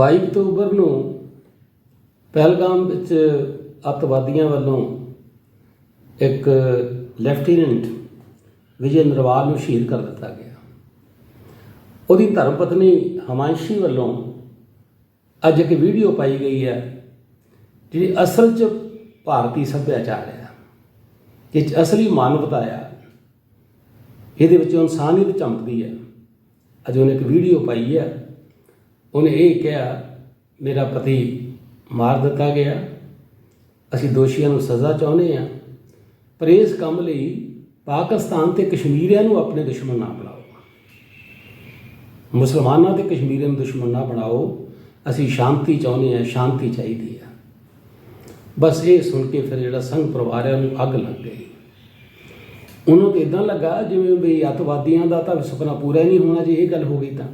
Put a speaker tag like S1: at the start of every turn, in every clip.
S1: 22 October ਨੂੰ ਪਹਿਲਗਾਮ ਵਿੱਚ ਅੱਤਵਾਦੀਆਂ ਵੱਲੋਂ ਇੱਕ ਲੈਫਟੀਨੈਂਟ ਵਿਜੇ ਨਰਵਾਲ ਨੂੰ ਸ਼ਹੀਦ ਕਰ ਦਿੱਤਾ ਗਿਆ। ਉਹਦੀ ਧਰਮ ਪਤਨੀ ਹਮਾਇਸ਼ੀ ਵੱਲੋਂ ਅੱਜ ਇੱਕ ਵੀਡੀਓ ਪਾਈ ਗਈ ਹੈ, ਜਿਹੜੀ ਅਸਲ 'ਚ ਭਾਰਤੀ ਸੱਭਿਆਚਾਰ ਹੈ। ਇਹ 'ਚ ਅਸਲੀ ਮਾਨਵਤਾ ਹੈ ਇਹਦੇ ਵਿੱਚ ਇਨਸਾਨੀਅਤ ਚਮਕਦੀ ਹੈ। ਅੱਜ ਉਹਨੇ ਇੱਕ ਵੀਡੀਓ ਪਾਈ ਹੈ। ਉਹਨੇ ਇਹ ਕਿਹਾ, ਮੇਰਾ ਪਤੀ ਮਾਰ ਦਿੱਤਾ ਗਿਆ। ਅਸੀਂ ਦੋਸ਼ੀਆਂ ਨੂੰ ਸਜ਼ਾ ਚਾਹੁੰਦੇ ਆ ਪਰ ਇਸ ਕੰਮ ਲਈ ਪਾਕਿਸਤਾਨ ਤੇ ਕਸ਼ਮੀਰੀਆਂ ਨੂੰ ਆਪਣੇ ਦੁਸ਼ਮਣ ਨਾ ਬਣਾਓ। ਮੁਸਲਮਾਨਾਂ ਤੇ ਕਸ਼ਮੀਰੀਆਂ ਨੂੰ ਦੁਸ਼ਮਣ ਨਾ ਬਣਾਓ। ਅਸੀਂ ਸ਼ਾਂਤੀ ਚਾਹੁੰਦੇ ਆ ਸ਼ਾਂਤੀ ਚਾਹੀਦੀ ਆ ਬਸ ਇਹ ਸੁਣ ਕੇ ਫਿਰ ਜਿਹੜਾ ਸੰਘ ਪਰਿਵਾਰ ਹੈ ਉਹਨੂੰ ਅੱਗ ਲੱਗ ਗਈ। ਉਹਨੂੰ ਤਾਂ ਇਦਾਂ ਲੱਗਾ ਜਿਵੇਂ ਵੀ ਅੱਤਵਾਦੀਆਂ ਦਾ ਤਾਂ ਸੁਪਨਾ ਪੂਰਾ ਹੀ ਨਹੀਂ ਹੋਣਾ ਜੇ ਇਹ ਗੱਲ ਹੋ ਗਈ ਤਾਂ।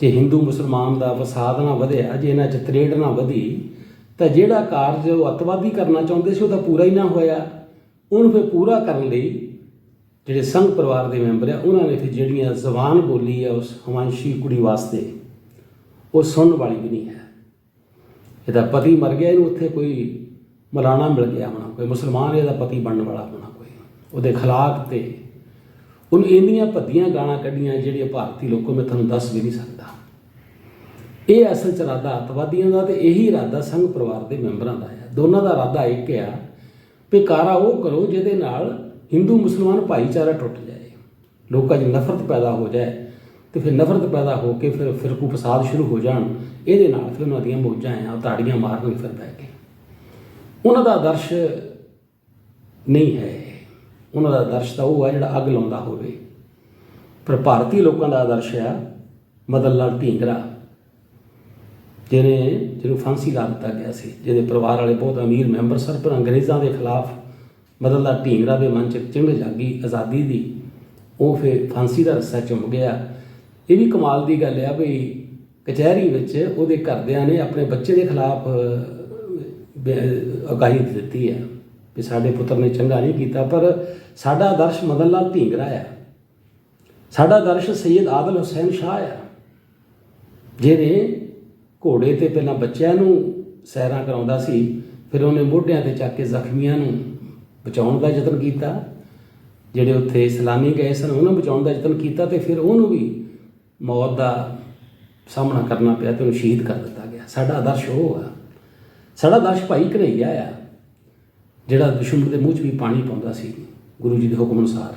S1: ਜੇ ਹਿੰਦੂ ਮੁਸਲਮਾਨ ਦਾ ਫਸਾਦ ਨਾ ਵਧਿਆ ਜੇ ਇਹਨਾਂ 'ਚ ਤਰੇੜ ਨਾ ਵਧੀ, ਤਾਂ ਜਿਹੜਾ ਕਾਰਜ ਉਹ ਅੱਤਵਾਦੀ ਕਰਨਾ ਚਾਹੁੰਦੇ ਸੀ, ਉਹ ਤਾਂ ਪੂਰਾ ਹੀ ਨਾ ਹੋਇਆ। ਉਹਨੂੰ ਫਿਰ ਪੂਰਾ ਕਰਨ ਲਈ ਜਿਹੜੇ ਸੰਘ ਪਰਿਵਾਰ ਦੇ ਮੈਂਬਰ ਆ, ਉਹਨਾਂ ਨੇ ਫਿਰ ਜਿਹੜੀਆਂ ਜ਼ਬਾਨ ਬੋਲੀ ਆ ਉਸ ਹਮਾਇਸ਼ੀ ਕੁੜੀ ਵਾਸਤੇ, ਉਹ ਸੁਣਨ ਵਾਲੀ ਵੀ ਨਹੀਂ ਹੈ। ਇਹਦਾ ਪਤੀ ਮਰ ਗਿਆ, ਇਹਨੂੰ ਉੱਥੇ ਕੋਈ ਮਲਾਣਾ ਮਿਲ ਗਿਆ ਹੋਣਾ, ਕੋਈ ਮੁਸਲਮਾਨ ਇਹਦਾ ਪਤੀ ਬਣਨ ਵਾਲਾ ਹੋਣਾ ਕੋਈ। ਉਹਦੇ ਖਲਾਕ ਤੇ ਉਹਨੂੰ ਇੰਨੀਆਂ ਭੱਦੀਆਂ ਗਾਣਾ ਕੱਢੀਆਂ ਜਿਹੜੀਆਂ ਭਾਰਤੀ ਲੋਕੋ ਮੈਂ ਤੁਹਾਨੂੰ ਦੱਸ ਵੀ ਨਹੀਂ ਸਕਦਾ। ਇਹ ਅਸਲ ਚ ਇਰਾਦਾ ਅੱਤਵਾਦੀਆਂ ਦਾ ਤੇ ਇਹੀ ਇਰਾਦਾ ਸੰਘ ਪਰਿਵਾਰ ਦੇ ਮੈਂਬਰਾਂ ਦਾ ਹੈ। ਦੋਨਾਂ ਦਾ ਇਰਾਦਾ ਇੱਕ ਆ ਵੀ ਕਾਰਾ ਉਹ ਕਰੋ ਜਿਹਦੇ ਨਾਲ ਹਿੰਦੂ ਮੁਸਲਮਾਨ ਭਾਈਚਾਰਾ ਟੁੱਟ ਜਾਏ। ਲੋਕਾਂ 'ਚ ਨਫ਼ਰਤ ਪੈਦਾ ਹੋ ਜਾਏ ਤੇ ਫਿਰ ਨਫ਼ਰਤ ਪੈਦਾ ਹੋ ਕੇ ਫਿਰ ਫਿਰਕੂ ਫਸਾਦ ਸ਼ੁਰੂ ਹੋ ਜਾਣ। ਇਹਦੇ ਨਾਲ ਫਿਰ ਉਹਨਾਂ ਦੀਆਂ ਮੌਜਾਂ ਆ ਉਹ ਤਾੜੀਆਂ ਮਾਰਨ ਫਿਰ ਬਹਿ ਕੇ। ਉਹਨਾਂ ਦਾ ਆਦਰਸ਼ ਨਹੀਂ ਹੈ। ਉਹਨਾਂ ਦਾ ਆਦਰਸ਼ ਤਾਂ ਉਹ ਹੈ ਜਿਹੜਾ ਅੱਗ ਲਾਉਂਦਾ ਹੋਵੇ। ਪਰ ਭਾਰਤੀ ਲੋਕਾਂ ਦਾ ਆਦਰਸ਼ ਆ, ਮਦਨ ਲਾਲ ਢੀਂਗਰਾ। ਜਿਹਨੇ ਜਿਹਨੂੰ ਫਾਂਸੀ ਲਾ ਦਿੱਤਾ ਗਿਆ ਸੀ, ਜਿਹਦੇ ਪਰਿਵਾਰ ਵਾਲੇ ਬਹੁਤ ਅਮੀਰ ਮੈਂਬਰ ਸਨ, ਪਰ ਅੰਗਰੇਜ਼ਾਂ ਦੇ ਖਿਲਾਫ ਮਦਨ ਲਾਲ ਢੀਂਗਰਾ ਦੇ ਮਨ 'ਚ ਇੱਕ ਚਿੰਗ ਜਾਗੀ, ਆਜ਼ਾਦੀ ਦੀ ਉਹ ਫਿਰ ਫਾਂਸੀ ਦਾ ਰੱਸਾ ਚੁੰਮ ਗਿਆ। ਇਹ ਵੀ ਕਮਾਲ ਦੀ ਗੱਲ ਆ ਵੀ ਕਚਹਿਰੀ ਵਿੱਚ ਉਹਦੇ ਘਰਦਿਆਂ ਨੇ ਆਪਣੇ ਬੱਚੇ ਦੇ ਖਿਲਾਫ ਅਗਾਹੀ ਦਿੱਤੀ ਹੈ ਵੀ ਸਾਡੇ ਪੁੱਤਰ ਨੇ ਚੰਗਾ ਨਹੀਂ ਕੀਤਾ, ਪਰ ਸਾਡਾ ਆਦਰਸ਼ ਮਦਨ ਲਾਲ ਢੀਂਗਰਾ ਆ। ਸਾਡਾ ਆਦਰਸ਼ ਸੈਯਦ ਆਦਲ ਹੁਸੈਨ ਸ਼ਾਹ ਆ, ਜਿਹਨੇ ਘੋੜੇ ਤੇ ਪਹਿਲਾਂ ਬੱਚਿਆਂ ਨੂੰ ਸੈਰਾਂ ਕਰਾਉਂਦਾ ਸੀ, ਫਿਰ ਉਹਨੇ ਮੋਢਿਆਂ ਤੇ ਚੱਕ ਕੇ ਜ਼ਖਮੀਆਂ ਨੂੰ ਬਚਾਉਣ ਦਾ ਯਤਨ ਕੀਤਾ। ਜਿਹੜੇ ਉੱਥੇ ਇਸਲਾਮੀ ਗਏ ਸਨ, ਉਹਨਾਂ ਬਚਾਉਣ ਦਾ ਯਤਨ ਕੀਤਾ ਤੇ ਫਿਰ ਉਹਨੂੰ ਵੀ ਮੌਤ ਦਾ ਸਾਹਮਣਾ ਕਰਨਾ ਪਿਆ ਤੇ ਉਹਨੂੰ ਸ਼ਹੀਦ ਕਰ ਦਿੱਤਾ ਗਿਆ। ਸਾਡਾ ਆਦਰਸ਼ ਉਹ ਆ। ਸਾਡਾ ਆਦਰਸ਼ ਭਾਈ ਕਨਈਆ ਆ, ਜਿਹੜਾ ਦੁਸ਼ਮਣ ਦੇ ਮੂੰਹ 'ਚ ਵੀ ਪਾਣੀ ਪਾਉਂਦਾ ਸੀ ਗੁਰੂ ਜੀ ਦੇ ਹੁਕਮ ਅਨੁਸਾਰ।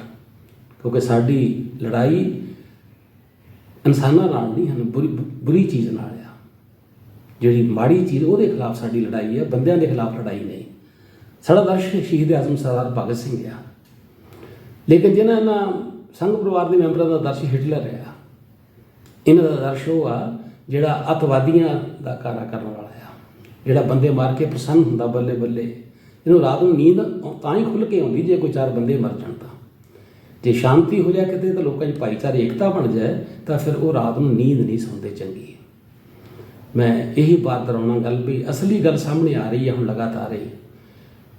S1: ਕਿਉਂਕਿ ਸਾਡੀ ਲੜਾਈ ਇਨਸਾਨਾਂ ਨਾਲ ਨਹੀਂ ਹਨ, ਬੁਰੀ ਬੁਰੀ ਚੀਜ਼ ਨਾਲ ਆ। ਜਿਹੜੀ ਮਾੜੀ ਚੀਜ਼, ਉਹਦੇ ਖਿਲਾਫ ਸਾਡੀ ਲੜਾਈ ਹੈ, ਬੰਦਿਆਂ ਦੇ ਖਿਲਾਫ ਲੜਾਈ ਨਹੀਂ। ਸਾਡਾ ਦਰਸ਼ ਸ਼ਹੀਦ ਆਜ਼ਮ ਸਰਦਾਰ ਭਗਤ ਸਿੰਘ ਆ ਲੇਕਿਨ ਜਿਹਨਾਂ ਇਹਨਾਂ ਸੰਘ ਪਰਿਵਾਰ ਦੇ ਮੈਂਬਰਾਂ ਦਾ ਦਰਸ਼ ਹਿਟਲਰ ਆ ਇਹਨਾਂ ਦਾ ਦਰਸ਼ ਉਹ ਆ, ਜਿਹੜਾ ਅਤਵਾਦੀਆਂ ਦਾ ਕਾਰਾ ਕਰਨ ਵਾਲਾ ਆ, ਜਿਹੜਾ ਬੰਦੇ ਮਾਰ ਕੇ ਪ੍ਰਸੰਨ ਹੁੰਦਾ ਬੱਲੇ ਬੱਲੇ। ਇਹਨੂੰ ਰਾਤ ਨੂੰ ਨੀਂਦ ਤਾਂ ਹੀ ਖੁੱਲ ਕੇ ਆਉਂਦੀ ਜੇ ਕੋਈ ਚਾਰ ਬੰਦੇ ਮਰ ਜਾਣ ਤਾਂ। ਜੇ ਸ਼ਾਂਤੀ ਹੋ ਜਾ ਕਿਤੇ ਤਾਂ ਲੋਕਾਂ 'ਚ ਭਾਈਚਾਰੇ ਏਕਤਾ ਬਣ ਜਾਏ, ਤਾਂ ਫਿਰ ਉਹ ਰਾਤ ਨੂੰ ਨੀਂਦ ਨਹੀਂ ਸੌਂਦੇ ਚੰਗੀ। ਮੈਂ ਇਹੀ ਬਾਤ ਕਰਾਉਣਾ ਗੱਲ ਵੀ ਅਸਲੀ ਗੱਲ ਸਾਹਮਣੇ ਆ ਰਹੀ ਹੈ, ਹੁਣ ਲਗਾਤਾਰ ਹੀ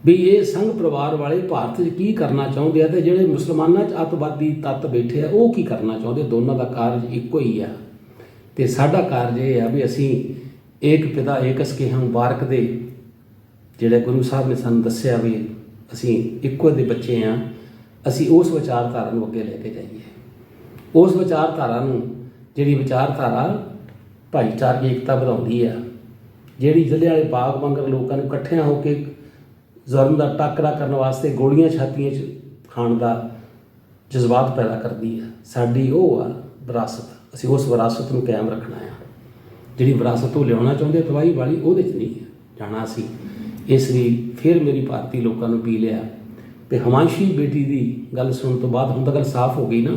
S1: ਵੀ ਇਹ ਸੰਘ ਪਰਿਵਾਰ ਵਾਲੇ ਭਾਰਤ 'ਚ ਕੀ ਕਰਨਾ ਚਾਹੁੰਦੇ ਆ ਤੇ ਜਿਹੜੇ ਮੁਸਲਮਾਨਾਂ 'ਚ ਅੱਤਵਾਦੀ ਤੱਤ ਬੈਠੇ ਆ, ਉਹ ਕੀ ਕਰਨਾ ਚਾਹੁੰਦੇ ਦੋਨਾਂ ਦਾ ਕਾਰਜ ਇੱਕੋ ਹੀ ਆ। ਤੇ ਸਾਡਾ ਕਾਰਜ ਇਹ ਆ ਵੀ ਅਸੀਂ ਏਕ ਪਿਤਾ ਏਕਸ ਕੇ ਹਮ ਬਾਰਕ ਦੇ ਜਿਹੜੇ ਗੁਰੂ ਸਾਹਿਬ ਨੇ ਸਾਨੂੰ ਦੱਸਿਆ ਵੀ ਅਸੀਂ ਇੱਕੋ ਦੇ ਬੱਚੇ ਆ, ਅਸੀਂ ਉਸ ਵਿਚਾਰਧਾਰਾ ਨੂੰ ਅੱਗੇ ਲੈ ਕੇ ਜਾਈਏ। ਉਸ ਵਿਚਾਰਧਾਰਾ ਨੂੰ, ਜਿਹੜੀ ਵਿਚਾਰਧਾਰਾ ਭਾਈਚਾਰਕ ਏਕਤਾ ਵਧਾਉਂਦੀ ਆ। ਜਿਹੜੀ ਜ਼ਿਲ੍ਹੇ ਵਾਲੇ ਬਾਗ ਵਾਂਗਰ ਲੋਕਾਂ ਨੂੰ ਇਕੱਠਿਆਂ ਹੋ ਕੇ ਜ਼ੁਲਮ ਦਾ ਟਾਕਰਾ ਕਰਨ ਵਾਸਤੇ ਗੋਲੀਆਂ ਛਾਤੀਆਂ 'ਚ ਖਾਣ ਦਾ ਜਜ਼ਬਾਤ ਪੈਦਾ ਕਰਦੀ ਹੈ ਸਾਡੀ ਉਹ ਆ ਵਿਰਾਸਤ। ਅਸੀਂ ਉਸ ਵਿਰਾਸਤ ਨੂੰ ਕਾਇਮ ਰੱਖਣਾ ਆ। ਜਿਹੜੀ ਵਿਰਾਸਤ ਉਹ ਲਿਆਉਣਾ ਚਾਹੁੰਦੇ ਤਬਾਹੀ ਵਾਲੀ, ਉਹਦੇ 'ਚ ਨਹੀਂ ਹੈ ਜਾਣਾ ਸੀ। ਇਸ ਲਈ ਫਿਰ ਮੇਰੀ ਭਾਰਤੀ ਲੋਕਾਂ ਨੂੰ ਪੀ ਲਿਆ ਤੇ ਹਮਾਂਸ਼ੀ ਬੇਟੀ ਦੀ ਗੱਲ ਸੁਣਨ ਤੋਂ ਬਾਅਦ ਹੁਣ ਤਾਂ ਗੱਲ ਸਾਫ਼ ਹੋ ਗਈ ਨਾ,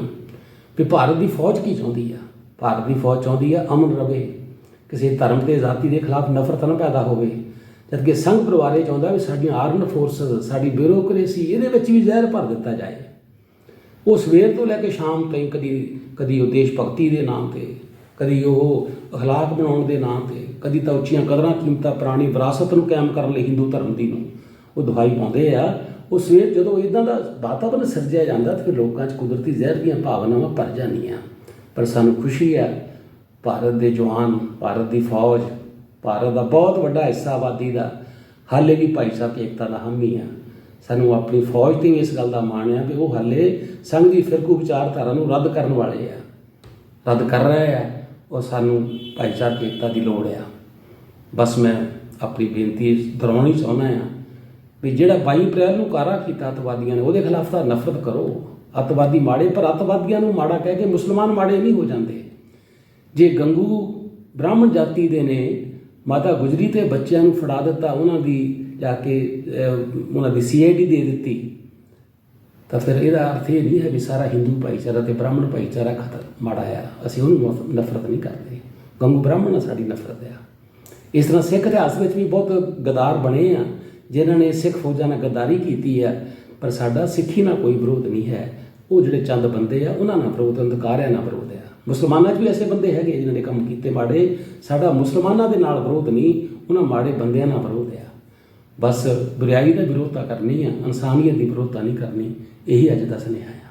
S1: ਵੀ ਭਾਰਤ ਦੀ ਫੌਜ ਕੀ ਚਾਹੁੰਦੀ ਆ? ਭਾਰਤ ਦੀ ਫੌਜ ਚਾਹੁੰਦੀ ਆ ਅਮਨ ਰਵੇ, ਕਿਸੇ ਧਰਮ ਤੇ ਜ਼ਾਤੀ ਦੇ ਖਿਲਾਫ ਨਫ਼ਰਤ ਨਾ ਪੈਦਾ ਹੋਵੇ। ਜਦਕਿ ਸੰਘ ਪਰਿਵਾਰ ਇਹ ਚਾਹੁੰਦਾ ਵੀ ਸਾਡੀਆਂ ਆਰਮਡ ਫੋਰਸਸ ਸਾਡੀ ਬਿਊਰੋਕ੍ਰੇਸੀ ਇਹਦੇ ਵਿੱਚ ਵੀ ਜ਼ਹਿਰ ਭਰ ਦਿੱਤਾ ਜਾਏ। ਉਹ ਸਵੇਰ ਤੋਂ ਲੈ ਕੇ ਸ਼ਾਮ ਤਾਈਂ ਕਦੀ ਕਦੀ ਉਹ ਦੇਸ਼ ਭਗਤੀ ਦੇ ਨਾਮ ਤੇ, ਕਦੀ ਉਹ ਅਖਲਾਕ ਬਣਾਉਣ ਦੇ ਨਾਮ ਤੇ, ਕਦੀ ਤਾਂ ਉੱਚੀਆਂ ਕਦਰਾਂ ਕੀਮਤਾਂ ਪੁਰਾਣੀ ਵਿਰਾਸਤ ਨੂੰ ਕਾਇਮ ਕਰਨ ਲਈ ਹਿੰਦੂ ਧਰਮ ਦੀ ਨੂੰ ਉਹ ਦਵਾਈ ਪਾਉਂਦੇ ਆ, ਉਹ ਸਵੇਰ ਜਦੋਂ ਇਦਾਂ ਦਾ ਵਾਤਾਵਰਨ ਸਿਰਜਿਆ ਜਾਂਦਾ ਤਾਂ ਫਿਰ ਲੋਕਾਂ 'ਚ ਕੁਦਰਤੀ ਜ਼ਹਿਰ ਦੀਆਂ ਭਾਵਨਾਵਾਂ ਭਰ ਜਾਂਦੀਆਂ। ਪਰ ਸਾਨੂੰ ਖੁਸ਼ੀ ਹੈ, ਭਾਰਤ ਦੇ ਜਵਾਨ, ਭਾਰਤ ਦੀ ਫੌਜ, ਭਾਰਤ ਦਾ ਬਹੁਤ ਵੱਡਾ ਹਿੱਸਾ ਆਬਾਦੀ ਦਾ। ਹਾਲੇ ਵੀ ਭਾਈ ਸਾਹਿਬ ਏਕਤਾ ਦਾ ਹਾਮੀ ਆ ਸਾਨੂੰ ਆਪਣੀ ਫੌਜ ਤੇ ਵੀ ਇਸ ਗੱਲ ਦਾ ਮਾਣ ਆ ਵੀ ਉਹ ਹਾਲੇ ਸੰਘ ਦੀ ਫਿਰਕੂ ਵਿਚਾਰਧਾਰਾ ਨੂੰ ਰੱਦ ਕਰਨ ਵਾਲੇ ਆ ਰੱਦ ਕਰ ਰਹੇ ਆ ਉਹ ਸਾਨੂੰ ਭਾਈਚਾਰਕ ਏਕਤਾ ਦੀ ਲੋੜ ਆ ਬਸ ਮੈਂ ਆਪਣੀ ਬੇਨਤੀ ਦੁਹਰਾਉਣੀ ਚਾਹੁੰਦਾ ਆ ਵੀ ਜਿਹੜਾ 22 ਅਪ੍ਰੈਲ ਨੂੰ ਕਾਰਾ ਕੀਤਾ ਅਤਵਾਦੀਆਂ ਨੇ, ਉਹਦੇ ਖਿਲਾਫ ਤਾਂ ਨਫ਼ਰਤ ਕਰੋ। ਅਤਵਾਦੀ ਮਾੜੇ, ਪਰ ਅਤਵਾਦੀਆਂ ਨੂੰ ਮਾੜਾ ਕਹਿ ਕੇ ਮੁਸਲਮਾਨ ਮਾੜੇ ਨਹੀਂ ਹੋ ਜਾਂਦੇ। ਜੇ ਗੰਗੂ ਬ੍ਰਾਹਮਣ ਜਾਤੀ ਦੇ ਨੇ, ਮਾਤਾ ਗੁਜਰੀ ਤੇ ਬੱਚਿਆਂ ਨੂੰ ਫੜਾ ਦਿੱਤਾ, ਉਹਨਾਂ ਦੀ ਜਾ ਕੇ ਉਹਨਾਂ ਦੀ ਸੀਆਈਡੀ ਦੇ ਦਿੱਤੀ, ਤਾਂ ਫਿਰ ਇਹਦਾ ਅਰਥ ਇਹ ਨਹੀਂ ਹੈ ਵੀ ਸਾਰਾ ਹਿੰਦੂ ਭਾਈਚਾਰਾ ਤੇ ਬ੍ਰਾਹਮਣ ਭਾਈਚਾਰਾ ਖਤਰ ਮਾੜਾ ਆ। ਅਸੀਂ ਉਹਨੂੰ ਨਫ਼ਰਤ ਨਹੀਂ ਕਰਦੇ। ਗੰਗੂ ਬ੍ਰਾਹਮਣ ਨਾਲ ਸਾਡੀ ਨਫ਼ਰਤ ਆ। ਇਸ ਤਰ੍ਹਾਂ ਸਿੱਖ ਇਤਿਹਾਸ ਵਿੱਚ ਵੀ ਬਹੁਤ ਗਦਾਰ ਬਣੇ ਆ। ਜਿਨ੍ਹਾਂ ਨੇ ਸਿੱਖ ਫੌਜਾਂ ਨਾਲ ਗਦਾਰੀ ਕੀਤੀ ਆ। ਪਰ ਸਾਡਾ ਸਿੱਖੀ ਨਾਲ ਕੋਈ ਵਿਰੋਧ ਨਹੀਂ ਹੈ। ਉਹ ਜਿਹੜੇ ਚੰਦ ਬੰਦੇ ਆ, ਉਹਨਾਂ ਨਾਲ ਵਿਰੋਧ, ਅੰਧਕਾਰਿਆਂ ਨਾਲ ਵਿਰੋਧ ਆ। ਮੁਸਲਮਾਨਾਂ 'ਚ ਵੀ ਐਸੇ ਬੰਦੇ ਹੈਗੇ ਜਿਨ੍ਹਾਂ ਨੇ ਕੰਮ ਕੀਤੇ ਮਾੜੇ। ਸਾਡਾ ਮੁਸਲਮਾਨਾਂ ਦੇ ਨਾਲ ਵਿਰੋਧ ਨਹੀਂ, ਉਹਨਾਂ ਮਾੜੇ ਬੰਦਿਆਂ ਨਾਲ ਵਿਰੋਧ ਆ। ਬਸ ਬੁਰਾਈ ਦਾ ਵਿਰੋਧਤਾ ਕਰਨੀ ਆ, ਇਨਸਾਨੀਅਤ ਦੀ ਵਿਰੋਧਤਾ ਨਹੀਂ ਕਰਨੀ। ਇਹੀ ਅੱਜ ਦਾ ਸੁਨੇਹਾ ਹੈ